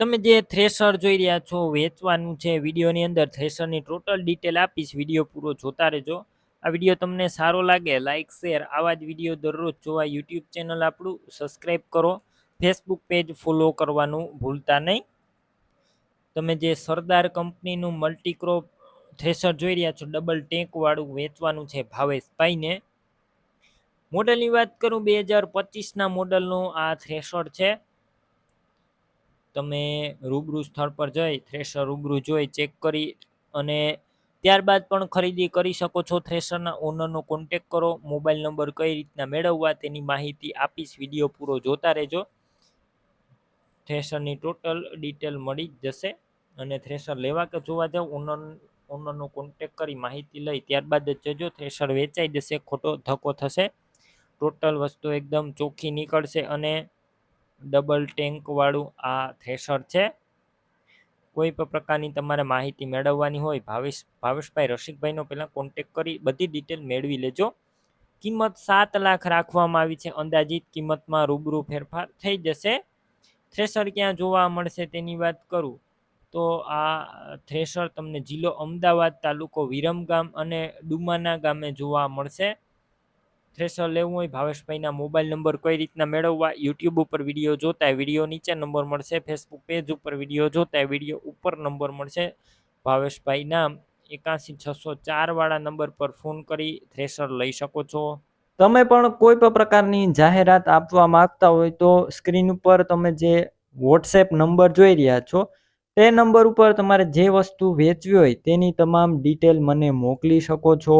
તમે જે થ્રેશર જોઈ રહ્યા છો, વેચવાનું છે, વિડીયોની અંદર થ્રેશરની ટોટલ ડિટેલ આપીશ, વીડિયો પૂરો જોતા રહેજો. આ વીડિયો તમને સારો લાગે લાઇક શેર આવા જ વીડિયો દરરોજ જોવા યુટ્યુબ ચેનલ આપણું સબસ્ક્રાઈબ કરો. ફેસબુક પેજ ફોલો કરવાનું ભૂલતા નહીં. તમે જે સરદાર કંપનીનું મલ્ટીક્રોપ થ્રેશર જોઈ રહ્યા છો ડબલ ટેન્કવાળું વેચવાનું છે ભાવેશભાઈને. મોડલની વાત કરું, બે હજાર પચીસના મોડલનું આ થ્રેશર છે. તમે રૂબરૂ સ્થળ પર જઈ, થ્રેશર રૂબરૂ જોઈ, ચેક કરી અને ત્યારબાદ પણ ખરીદી કરી શકો છો. થ્રેશરના ઓનરનો કોન્ટેક કરો, મોબાઈલ નંબર કઈ રીતના મેળવવા તેની માહિતી આપીશ. વીડિયો પૂરો જોતા રહેજો. થ્રેશરની ટોટલ ડિટેલ મળી જ જશે અને થ્રેશર લેવા કે જોવા જાવ, ઓનર, ઓનરનો કોન્ટેક કરી માહિતી લઈ ત્યારબાદ જ જજો. થ્રેશર વેચાઈ જશે, ખોટો ધક્કો થશે. ટોટલ વસ્તુ એકદમ ચોખ્ખી નીકળશે અને ડબલ ટેન્કવાળું આ થ્રેશર છે. કોઈ પણ પ્રકારની તમારે માહિતી મેળવવાની હોય, ભાવેશ, ભાવેશભાઈ રસિકભાઈનો પહેલાં કોન્ટેક કરી બધી ડિટેલ મેળવી લેજો. કિંમત સાત લાખ રાખવામાં આવી છે. અંદાજિત કિંમતમાં રૂબરૂ ફેરફાર થઈ જશે. થ્રેશર ક્યાં જોવા મળશે તેની વાત કરું. તો આ થ્રેશર તમને જિલ્લો અમદાવાદ તાલુકો વિરમગામ અને ડુમાના ગામે જોવા મળશે. થ્રેશર લેવું હોય ભાવેશભાઈના મોબાઈલ નંબર કઈ રીતના મેળવવા યુટ્યુબ ઉપર વીડિયો જોતા વીડિયો નીચે નંબર મળશે ફેસબુક પેજ ઉપર વીડિયો જોતા વીડિયો ઉપર નંબર મળશે. ભાવેશભાઈના એકાસી છસો ચાર વાળા નંબર પર ફોન કરી થ્રેશર લઈ શકો છો. તમે પણ કોઈ પણ પ્રકારની જાહેરાત આપવા માંગતા હોય તો સ્ક્રીન ઉપર તમે જે વોટ્સએપ નંબર જોઈ રહ્યા છો, તે નંબર ઉપર તમારે જે વસ્તુ વેચવી હોય તેની તમામ ડિટેલ મને મોકલી શકો છો.